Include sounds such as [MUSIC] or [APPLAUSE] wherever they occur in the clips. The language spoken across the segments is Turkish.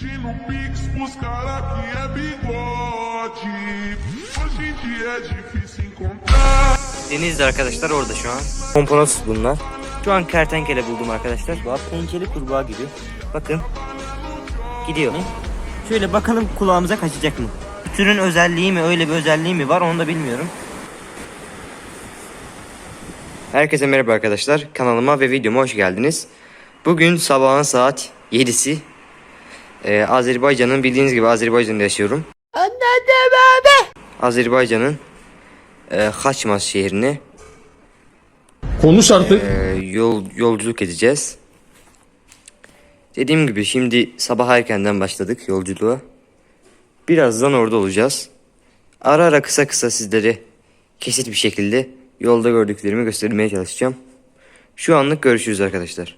Pedindo pix pros cara que é bigode. Hoje em dia é difícil encontrar. Denizli arkadaşlar orada şu an. Pomponos bunlar. Şu an kertenkele buldum arkadaşlar. Bak pençeli kurbağa gibi. Bakın. Gidiyor. Şöyle bakalım kulağımıza kaçacak mı? Bu Türün özelliği mi öyle bir özelliği mi var onu da bilmiyorum. Herkese merhaba arkadaşlar. Kanalıma ve videoma hoş geldiniz. Bugün sabahın saat 7'si. Ee, Azerbaycan'ın bildiğiniz gibi Azerbaycan'da yaşıyorum. Anladım abi. Azerbaycan'ın e, Haçmaz şehrine Konuş artık. e, yol yolculuk edeceğiz. Dediğim gibi şimdi sabah erkenden başladık yolculuğa. Birazdan orada olacağız. Ara ara kısa kısa sizlere kesit bir şekilde yolda gördüklerimi göstermeye çalışacağım. Şu anlık görüşürüz arkadaşlar.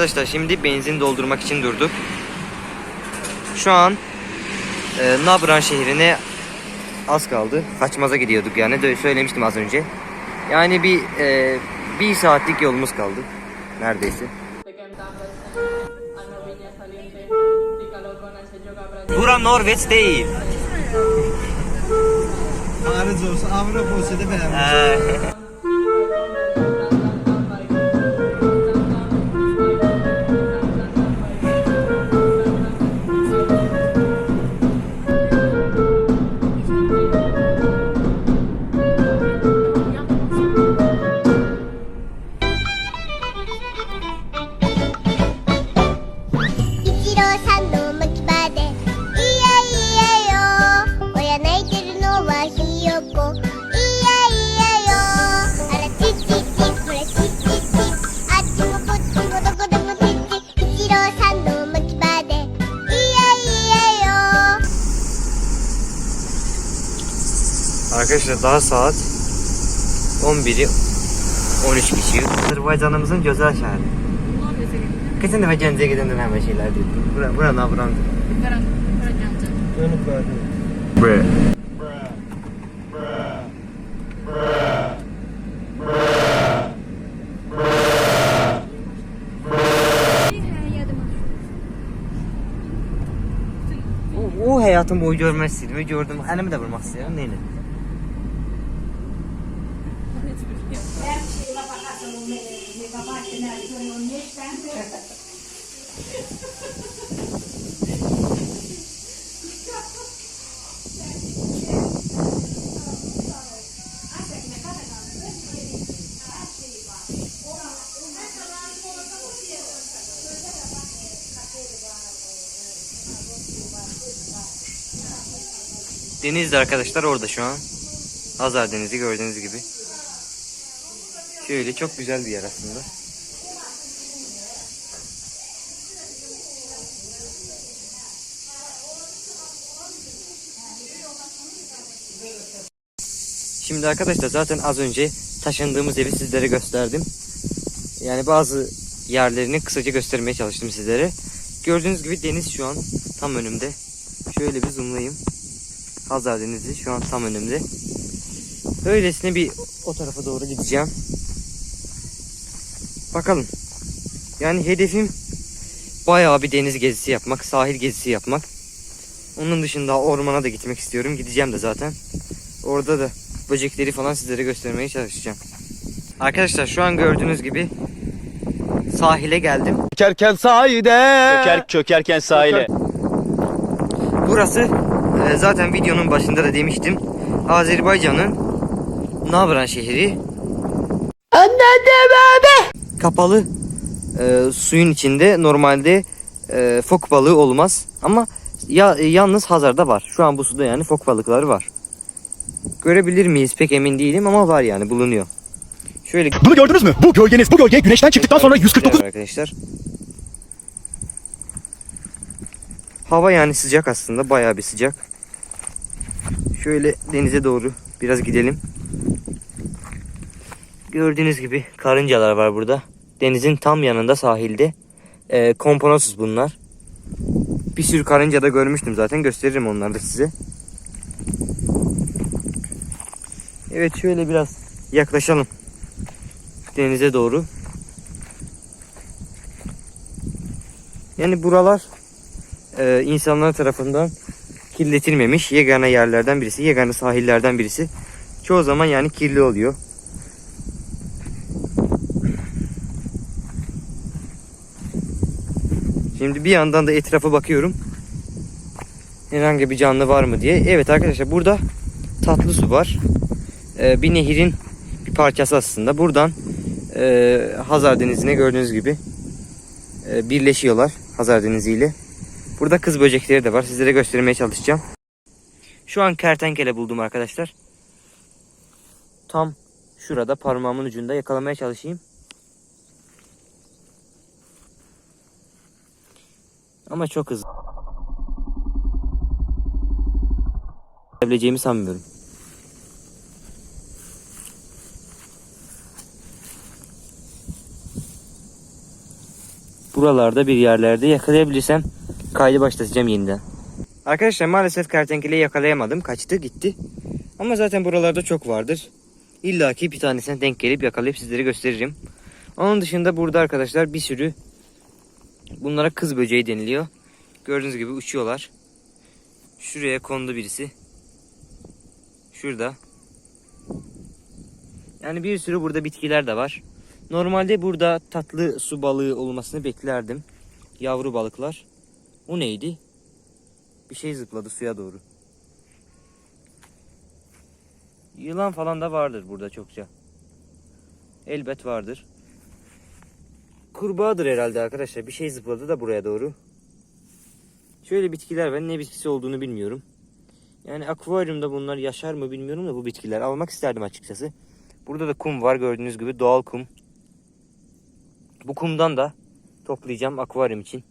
Arkadaşlar şimdi benzin doldurmak için durduk. Şu an e, Nabran şehrine az kaldı. Kaçmaza gidiyorduk yani de söylemiştim az önce. Yani bir e, bir saatlik yolumuz kaldı. Neredeyse. Bura Norveç değil. Arız olsa Avrupa olsa da beğenmez.「Arkadaşlar daha saat 11'i 13 geçiyor. Azerbaycanımızın güzel şehri. Geçen defa Gəncəyə gedəndə də həmə şeylər dedim. Bura, bura Nabran. Dönüp verdi. O, o həyatım boyu görmək istəyirdim. Gördüm. Əlimi də vurmaq istəyirəm. Neylə? Denizli arkadaşlar orada şu an. Hazar Denizi gördüğünüz gibi. Şöyle çok güzel bir yer aslında. Şimdi arkadaşlar zaten az önce taşındığımız evi sizlere gösterdim. Yani bazı yerlerini kısaca göstermeye çalıştım sizlere. Gördüğünüz gibi deniz şu an tam önümde. Şöyle bir zoomlayayım. Hazar Denizi şu an tam önümde. Öylesine bir o tarafa doğru gideceğim. Bakalım. Yani hedefim bayağı bir deniz gezisi yapmak, sahil gezisi yapmak. Onun dışında ormana da gitmek istiyorum. Gideceğim de zaten. Orada da böcekleri falan sizlere göstermeye çalışacağım. Arkadaşlar şu an gördüğünüz gibi sahile geldim. Çökerken sahile. Çöker, çökerken sahile. Burası e, zaten videonun başında da demiştim. Azerbaycan'ın Navran şehri. Anladım abi. Kapalı e, suyun içinde normalde e, fok balığı olmaz. Ama ya, yalnız Hazar'da var. Şu an bu suda yani fok balıkları var. Görebilir miyiz pek emin değilim ama var yani bulunuyor. Şöyle Bunu gördünüz mü? Bu gölgeniz bu gölge güneşten çıktıktan sonra 149 arkadaşlar. Hava yani sıcak aslında bayağı bir sıcak. Şöyle denize doğru biraz gidelim. Gördüğünüz gibi karıncalar var burada. Denizin tam yanında sahilde. Ee, komponosuz bunlar. Bir sürü karınca da görmüştüm zaten. Gösteririm onları da size. Evet şöyle biraz yaklaşalım. Denize doğru. Yani buralar e, insanlar tarafından kirletilmemiş yegane yerlerden birisi, yegane sahillerden birisi. Çoğu zaman yani kirli oluyor. Şimdi bir yandan da etrafa bakıyorum. Herhangi bir canlı var mı diye. Evet arkadaşlar burada tatlı su var. Ee, bir nehirin bir parçası aslında. Buradan e, Hazar Denizi'ne gördüğünüz gibi e, birleşiyorlar Hazar Denizi ile. Burada kız böcekleri de var. Sizlere göstermeye çalışacağım. Şu an kertenkele buldum arkadaşlar. Tam şurada parmağımın ucunda yakalamaya çalışayım. Ama çok hızlı. Yapabileceğimi sanmıyorum. Buralarda bir yerlerde yakalayabilirsem kaydı başlatacağım yeniden. Arkadaşlar maalesef kertenkeleyi yakalayamadım. Kaçtı gitti. Ama zaten buralarda çok vardır. İlla ki bir tanesine denk gelip yakalayıp sizlere gösteririm. Onun dışında burada arkadaşlar bir sürü bunlara kız böceği deniliyor. Gördüğünüz gibi uçuyorlar. Şuraya kondu birisi. Şurada. Yani bir sürü burada bitkiler de var. Normalde burada tatlı su balığı olmasını beklerdim. Yavru balıklar. O neydi? Bir şey zıpladı suya doğru. Yılan falan da vardır burada çokça. Elbet vardır. Kurbağadır herhalde arkadaşlar. Bir şey zıpladı da buraya doğru. Şöyle bitkiler var. Ne bitkisi olduğunu bilmiyorum. Yani akvaryumda bunlar yaşar mı bilmiyorum da bu bitkiler. Almak isterdim açıkçası. Burada da kum var gördüğünüz gibi doğal kum. Bu kumdan da toplayacağım akvaryum için.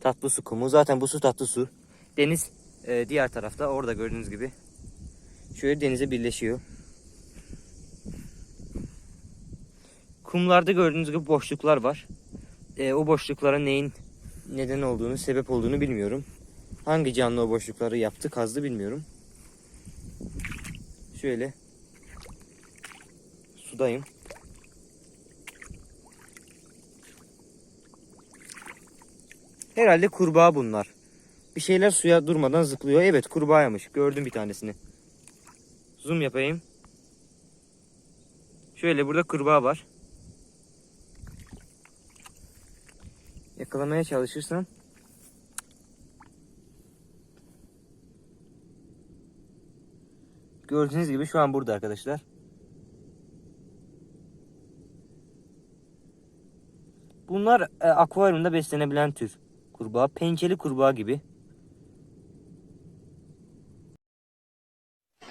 Tatlı su kumu. Zaten bu su tatlı su. Deniz e, diğer tarafta orada gördüğünüz gibi. Şöyle denize birleşiyor. Kumlarda gördüğünüz gibi boşluklar var. E, o boşluklara neyin neden olduğunu, sebep olduğunu bilmiyorum. Hangi canlı o boşlukları yaptı, kazdı bilmiyorum. Şöyle sudayım. Herhalde kurbağa bunlar. Bir şeyler suya durmadan zıplıyor. Evet kurbağaymış. Gördüm bir tanesini. Zoom yapayım. Şöyle burada kurbağa var. Yakalamaya çalışırsam. Gördüğünüz gibi şu an burada arkadaşlar. Bunlar e, akvaryumda beslenebilen tür kurbağa. Pençeli kurbağa gibi. [LAUGHS]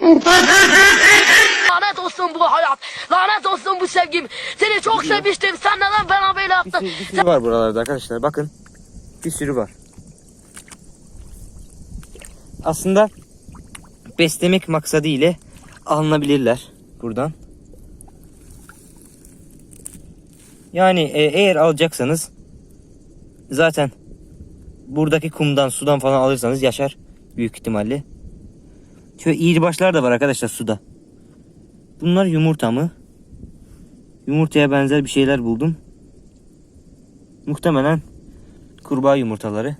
Lanet olsun bu hayat. Lanet olsun bu sevgim. Seni çok sevmiştim. Sen neden bana böyle Bir yaptın? sürü, bir sürü var buralarda arkadaşlar. Bakın. Bir sürü var. Aslında beslemek maksadı ile alınabilirler buradan. Yani e, eğer alacaksanız zaten buradaki kumdan sudan falan alırsanız yaşar büyük ihtimalle. Şöyle iğribaşlar da var arkadaşlar suda. Bunlar yumurta mı? Yumurtaya benzer bir şeyler buldum. Muhtemelen kurbağa yumurtaları.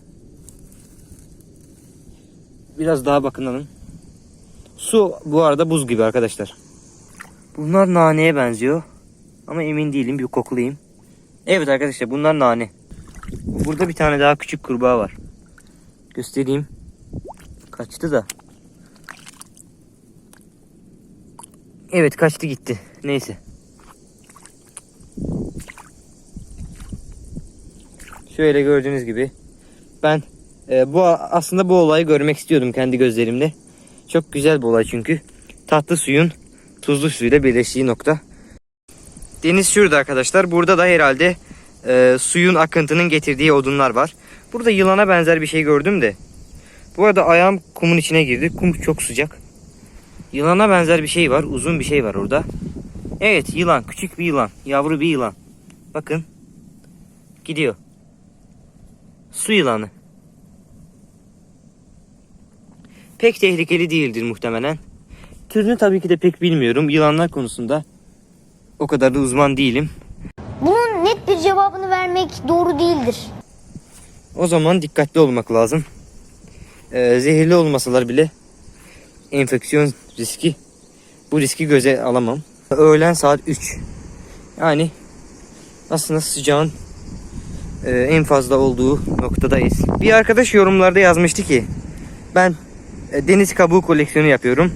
Biraz daha bakınalım. Su bu arada buz gibi arkadaşlar. Bunlar naneye benziyor. Ama emin değilim. Bir kokulayayım. Evet arkadaşlar bunlar nane. Burada bir tane daha küçük kurbağa var. Göstereyim. Kaçtı da. Evet kaçtı gitti. Neyse. Şöyle gördüğünüz gibi ben e, bu aslında bu olayı görmek istiyordum kendi gözlerimle. Çok güzel bir olay çünkü. Tatlı suyun tuzlu suyla birleştiği nokta. Deniz şurada arkadaşlar. Burada da herhalde e, suyun akıntının getirdiği odunlar var. Burada yılana benzer bir şey gördüm de. Bu arada ayağım kumun içine girdi. Kum çok sıcak. Yılana benzer bir şey var. Uzun bir şey var orada. Evet yılan. Küçük bir yılan. Yavru bir yılan. Bakın. Gidiyor. Su yılanı. Pek tehlikeli değildir muhtemelen. Türünü tabii ki de pek bilmiyorum. Yılanlar konusunda o kadar da uzman değilim. Bunun net bir cevabını vermek doğru değildir. O zaman dikkatli olmak lazım. Ee, zehirli olmasalar bile enfeksiyon riski bu riski göze alamam. Öğlen saat 3. Yani aslında sıcağın e, en fazla olduğu noktadayız. Bir arkadaş yorumlarda yazmıştı ki ben e, deniz kabuğu koleksiyonu yapıyorum.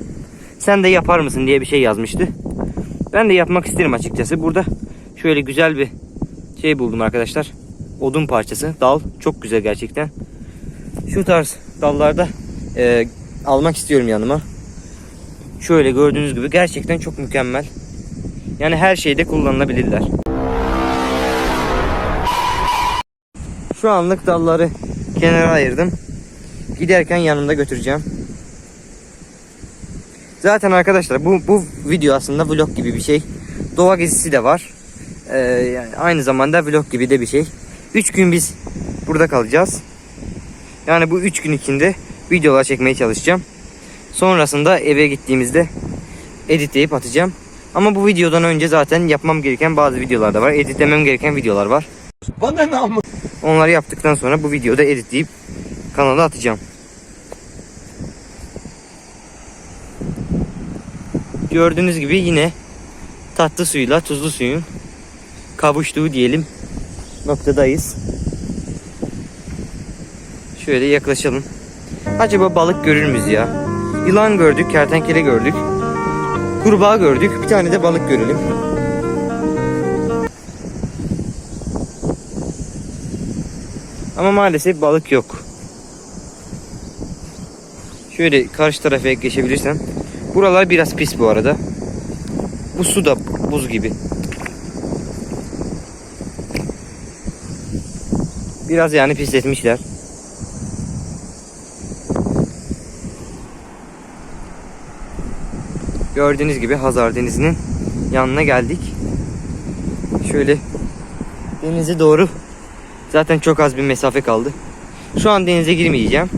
Sen de yapar mısın diye bir şey yazmıştı. Ben de yapmak isterim açıkçası. Burada şöyle güzel bir şey buldum arkadaşlar. Odun parçası, dal. Çok güzel gerçekten. Şu tarz dallarda e, almak istiyorum yanıma. Şöyle gördüğünüz gibi gerçekten çok mükemmel. Yani her şeyde kullanılabilirler. Şu anlık dalları kenara ayırdım. Giderken yanımda götüreceğim. Zaten arkadaşlar bu, bu video aslında vlog gibi bir şey. Doğa gezisi de var. Ee, yani aynı zamanda vlog gibi de bir şey. 3 gün biz burada kalacağız. Yani bu 3 gün içinde videolar çekmeye çalışacağım. Sonrasında eve gittiğimizde editleyip atacağım. Ama bu videodan önce zaten yapmam gereken bazı videolar da var. Editlemem gereken videolar var. Bana ne ama? Onları yaptıktan sonra bu videoda editleyip kanala atacağım. Gördüğünüz gibi yine tatlı suyla tuzlu suyun kavuştuğu diyelim noktadayız. Şöyle yaklaşalım. Acaba balık görür müyüz ya? Yılan gördük, kertenkele gördük. Kurbağa gördük. Bir tane de balık görelim. Ama maalesef balık yok. Şöyle karşı tarafa geçebilirsem. Buralar biraz pis bu arada. Bu su da buz gibi. Biraz yani pisletmişler. Gördüğünüz gibi Hazar Denizi'nin yanına geldik. Şöyle denize doğru zaten çok az bir mesafe kaldı. Şu an denize girmeyeceğim.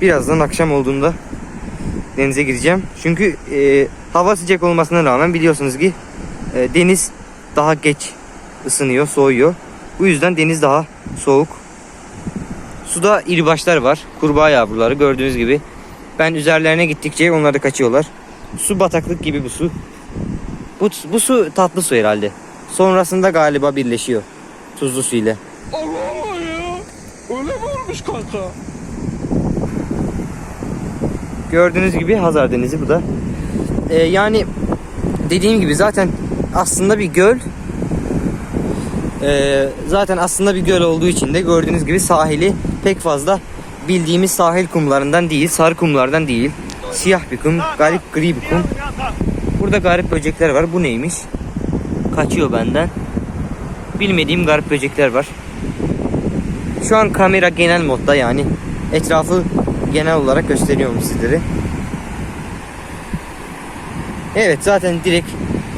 Birazdan akşam olduğunda denize gireceğim. Çünkü e, hava sıcak olmasına rağmen biliyorsunuz ki e, deniz daha geç ısınıyor, soğuyor. Bu yüzden deniz daha soğuk. Suda iri başlar var. Kurbağa yavruları gördüğünüz gibi. Ben üzerlerine gittikçe onlar da kaçıyorlar. Su bataklık gibi bu su. Bu, bu su tatlı su herhalde. Sonrasında galiba birleşiyor. Tuzlu su ile. Allah Allah ya. Öyle mi olmuş kanka? Gördüğünüz gibi Hazar Denizi bu da. Ee, yani dediğim gibi zaten aslında bir göl. Ee, zaten aslında bir göl olduğu için de gördüğünüz gibi sahili pek fazla bildiğimiz sahil kumlarından değil, sarı kumlardan değil. Siyah bir kum, garip gri bir kum. Burada garip böcekler var. Bu neymiş? Kaçıyor benden. Bilmediğim garip böcekler var. Şu an kamera genel modda yani. Etrafı genel olarak gösteriyorum sizlere. Evet zaten direkt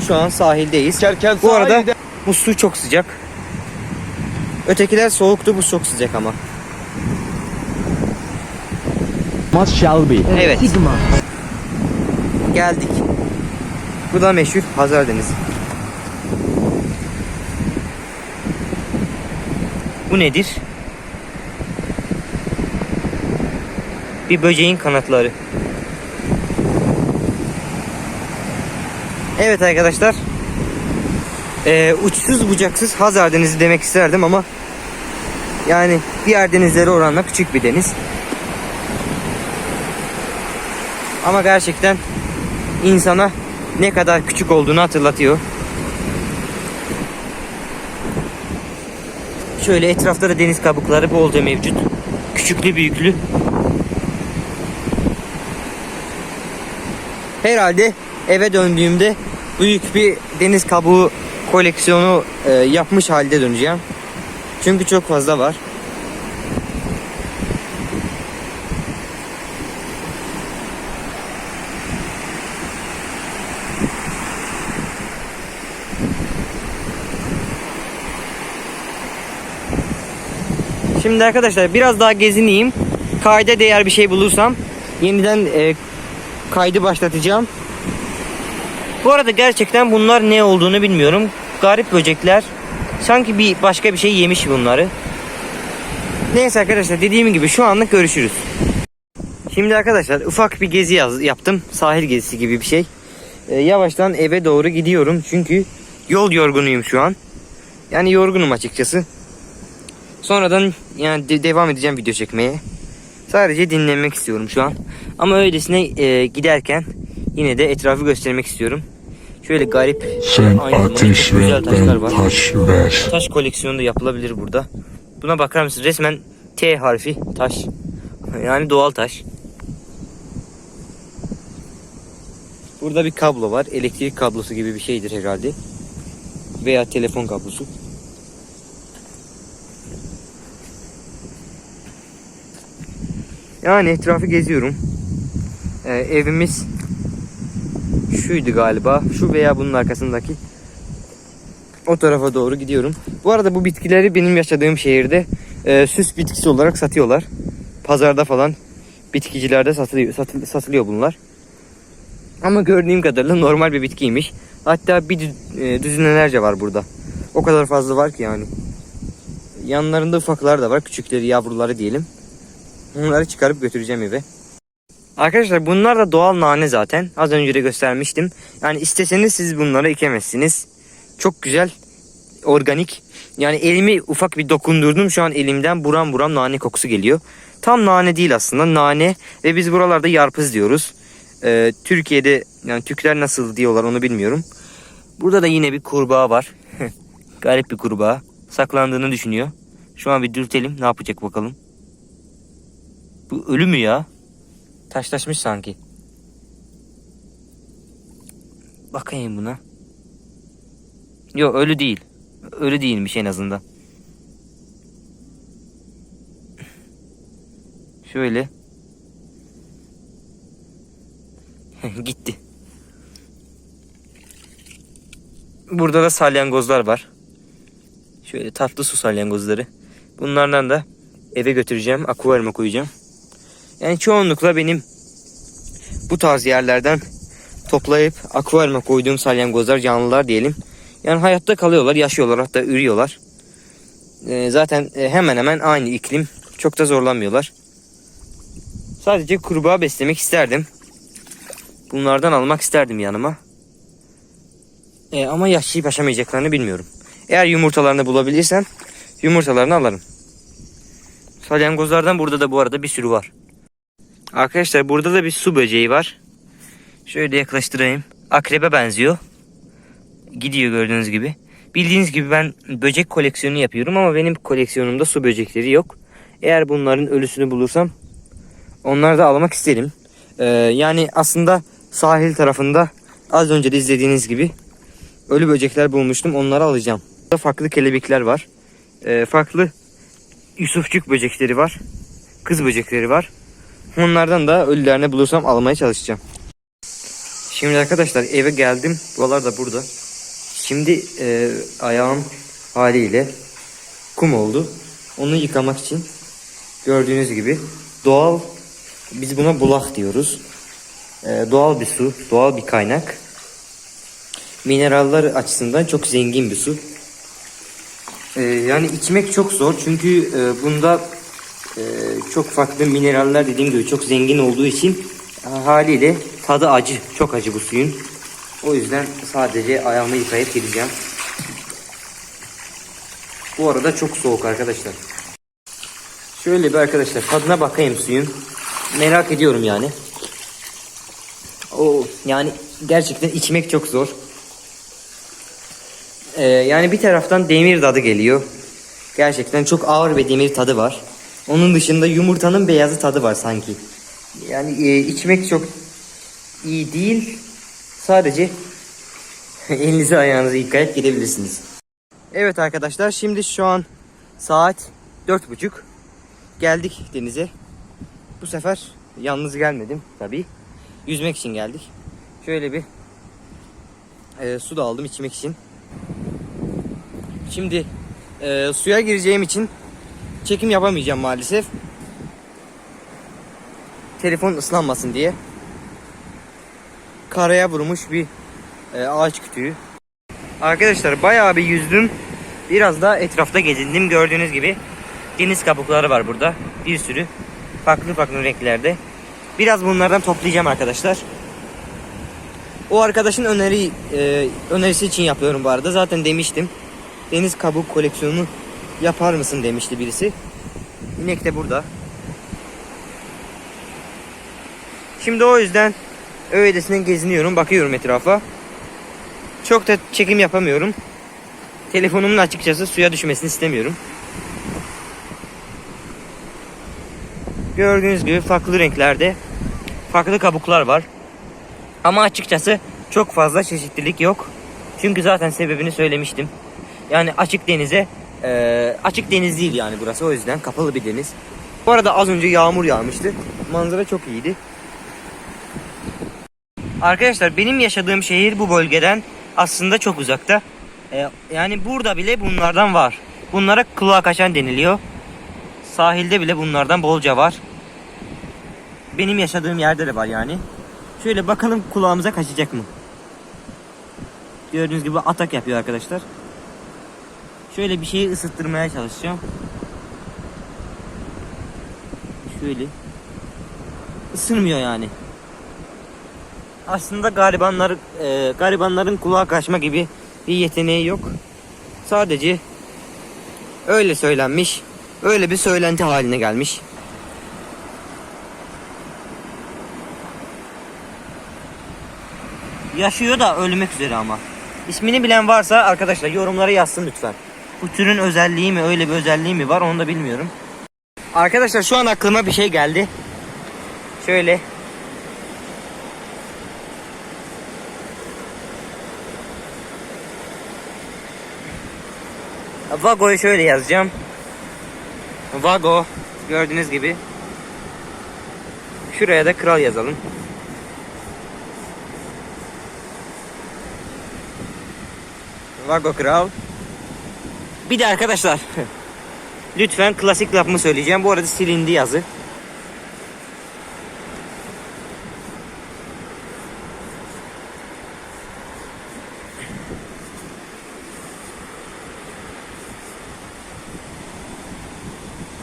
şu an sahildeyiz. Kerken Bu arada sahilde- bu su çok sıcak. Ötekiler soğuktu bu çok sıcak ama. Must shall be. Evet. Geldik. Bu da meşhur Hazar Denizi. Bu nedir? Bir böceğin kanatları. Evet arkadaşlar. Ee, uçsuz bucaksız Hazar Denizi demek isterdim ama yani diğer denizlere oranla küçük bir deniz. Ama gerçekten insana ne kadar küçük olduğunu hatırlatıyor. Şöyle etrafta da deniz kabukları bolca mevcut. Küçüklü büyüklü. Herhalde eve döndüğümde büyük bir deniz kabuğu koleksiyonu e, yapmış halde döneceğim. Çünkü çok fazla var. Şimdi arkadaşlar biraz daha gezineyim. Kayda değer bir şey bulursam yeniden e, kaydı başlatacağım. Bu arada gerçekten bunlar ne olduğunu bilmiyorum. Garip böcekler. Sanki bir başka bir şey yemiş bunları. Neyse arkadaşlar dediğim gibi şu anlık görüşürüz. Şimdi arkadaşlar ufak bir gezi yaz, yaptım. Sahil gezisi gibi bir şey. Ee, yavaştan eve doğru gidiyorum. Çünkü yol yorgunuyum şu an. Yani yorgunum açıkçası. Sonradan yani de- devam edeceğim video çekmeye. Sadece dinlenmek istiyorum şu an. Ama öylesine e, giderken yine de etrafı göstermek istiyorum. Şöyle garip Sen aynı ateş güzel ver taşlar ben var. taş ver. Taş koleksiyonu da yapılabilir burada. Buna bakar mısın? Resmen T harfi taş. [LAUGHS] Yani doğal taş. Burada bir kablo var. Elektrik kablosu gibi bir şeydir herhalde. Veya telefon kablosu. Yani etrafı geziyorum. Ee, evimiz şuydu galiba. Şu veya bunun arkasındaki. O tarafa doğru gidiyorum. Bu arada bu bitkileri benim yaşadığım şehirde e, süs bitkisi olarak satıyorlar. Pazarda falan bitkicilerde satılıyor, satıl- satılıyor bunlar. Ama gördüğüm kadarıyla normal bir bitkiymiş. Hatta bir e, düzinelerce var burada. O kadar fazla var ki yani. Yanlarında ufaklar da var. Küçükleri, yavruları diyelim. Onları çıkarıp götüreceğim eve. Arkadaşlar bunlar da doğal nane zaten. Az önce de göstermiştim. Yani isteseniz siz bunları ekemezsiniz. Çok güzel, organik. Yani elimi ufak bir dokundurdum. Şu an elimden buram buram nane kokusu geliyor. Tam nane değil aslında. Nane ve biz buralarda yarpız diyoruz. Ee, Türkiye'de yani Türkler nasıl diyorlar onu bilmiyorum. Burada da yine bir kurbağa var. [LAUGHS] Garip bir kurbağa. Saklandığını düşünüyor. Şu an bir dürtelim. Ne yapacak bakalım. Bu ölü mü ya? Taşlaşmış sanki. Bakayım buna. Yok ölü değil. Ölü değilmiş en azından. Şöyle. [LAUGHS] Gitti. Burada da salyangozlar var. Şöyle tatlı su salyangozları. Bunlardan da eve götüreceğim. Akvaryuma koyacağım. Yani çoğunlukla benim bu tarz yerlerden toplayıp akvaryuma koyduğum salyangozlar canlılar diyelim. Yani hayatta kalıyorlar, yaşıyorlar hatta ürüyorlar. Ee, zaten e, hemen hemen aynı iklim. Çok da zorlanmıyorlar. Sadece kurbağa beslemek isterdim. Bunlardan almak isterdim yanıma. Ee, ama yaşayıp yaşamayacaklarını bilmiyorum. Eğer yumurtalarını bulabilirsem yumurtalarını alırım. Salyangozlardan burada da bu arada bir sürü var. Arkadaşlar burada da bir su böceği var. Şöyle yaklaştırayım. Akrebe benziyor. Gidiyor gördüğünüz gibi. Bildiğiniz gibi ben böcek koleksiyonu yapıyorum ama benim koleksiyonumda su böcekleri yok. Eğer bunların ölüsünü bulursam onları da almak isterim. Ee, yani aslında sahil tarafında az önce de izlediğiniz gibi ölü böcekler bulmuştum. Onları alacağım. Burada farklı kelebekler var. Ee, farklı Yusufçuk böcekleri var. Kız böcekleri var. Onlardan da ölülerini bulursam almaya çalışacağım. Şimdi arkadaşlar eve geldim. Buralar da burada. Şimdi e, ayağım haliyle kum oldu. Onu yıkamak için gördüğünüz gibi doğal biz buna bulak diyoruz. E, doğal bir su, doğal bir kaynak. Mineraller açısından çok zengin bir su. E, yani içmek çok zor çünkü e, bunda e, çok farklı mineraller dediğim gibi çok zengin olduğu için haliyle tadı acı. Çok acı bu suyun. O yüzden sadece ayağımı yıkayıp gideceğim. Bu arada çok soğuk arkadaşlar. Şöyle bir arkadaşlar tadına bakayım suyun. Merak ediyorum yani. O yani gerçekten içmek çok zor. Ee, yani bir taraftan demir tadı geliyor. Gerçekten çok ağır bir demir tadı var. Onun dışında yumurtanın beyazı tadı var sanki. Yani e, içmek çok iyi değil. Sadece [LAUGHS] elinizi ayağınızı yıkayıp gidebilirsiniz. Evet arkadaşlar şimdi şu an saat dört buçuk. Geldik denize. Bu sefer yalnız gelmedim tabii. Yüzmek için geldik. Şöyle bir e, su da aldım içmek için. Şimdi e, suya gireceğim için çekim yapamayacağım maalesef. Telefon ıslanmasın diye. Karaya vurmuş bir e, ağaç kütüğü. Arkadaşlar bayağı bir yüzdüm. Biraz da etrafta gezindim. Gördüğünüz gibi deniz kabukları var burada. Bir sürü farklı farklı renklerde. Biraz bunlardan toplayacağım arkadaşlar. O arkadaşın öneri e, önerisi için yapıyorum bu arada. Zaten demiştim. Deniz kabuk koleksiyonu yapar mısın demişti birisi. İnek de burada. Şimdi o yüzden öylesine geziniyorum, bakıyorum etrafa. Çok da çekim yapamıyorum. Telefonumun açıkçası suya düşmesini istemiyorum. Gördüğünüz gibi farklı renklerde farklı kabuklar var. Ama açıkçası çok fazla çeşitlilik yok. Çünkü zaten sebebini söylemiştim. Yani açık denize eee, açık deniz değil yani burası o yüzden kapalı bir deniz. Bu arada az önce yağmur yağmıştı. Manzara çok iyiydi. Arkadaşlar benim yaşadığım şehir bu bölgeden aslında çok uzakta. Ee, yani burada bile bunlardan var. Bunlara kulağa kaçan deniliyor. Sahilde bile bunlardan bolca var. Benim yaşadığım yerde de var yani. Şöyle bakalım kulağımıza kaçacak mı? Gördüğünüz gibi atak yapıyor arkadaşlar. Şöyle bir şeyi ısıttırmaya çalışacağım. Şöyle. Isırmıyor yani. Aslında garibanlar, e, garibanların kulağa kaçma gibi bir yeteneği yok. Sadece öyle söylenmiş, öyle bir söylenti haline gelmiş. Yaşıyor da ölmek üzere ama. İsmini bilen varsa arkadaşlar yorumlara yazsın lütfen. Bu türün özelliği mi öyle bir özelliği mi var onu da bilmiyorum. Arkadaşlar şu an aklıma bir şey geldi. Şöyle. Vago'yu şöyle yazacağım. Vago gördüğünüz gibi. Şuraya da kral yazalım. Vago kral. Bir de arkadaşlar lütfen klasik lafımı söyleyeceğim. Bu arada silindi yazı.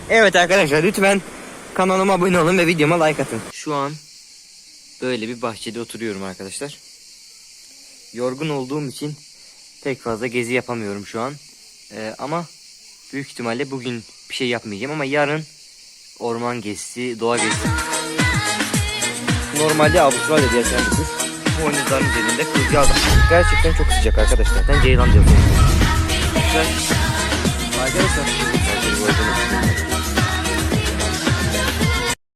Evet arkadaşlar lütfen kanalıma abone olun ve videoma like atın. Şu an böyle bir bahçede oturuyorum arkadaşlar. Yorgun olduğum için pek fazla gezi yapamıyorum şu an. Ee, ama büyük ihtimalle bugün bir şey yapmayacağım ama yarın orman gezisi, doğa gezisi. Normalde Avustralya diye yaşayan bir kuş. Bu oyuncakların üzerinde kılcal. Gerçekten çok sıcak arkadaşlar. Ben ceylan diyorum. Güzel. Arkadaşlar.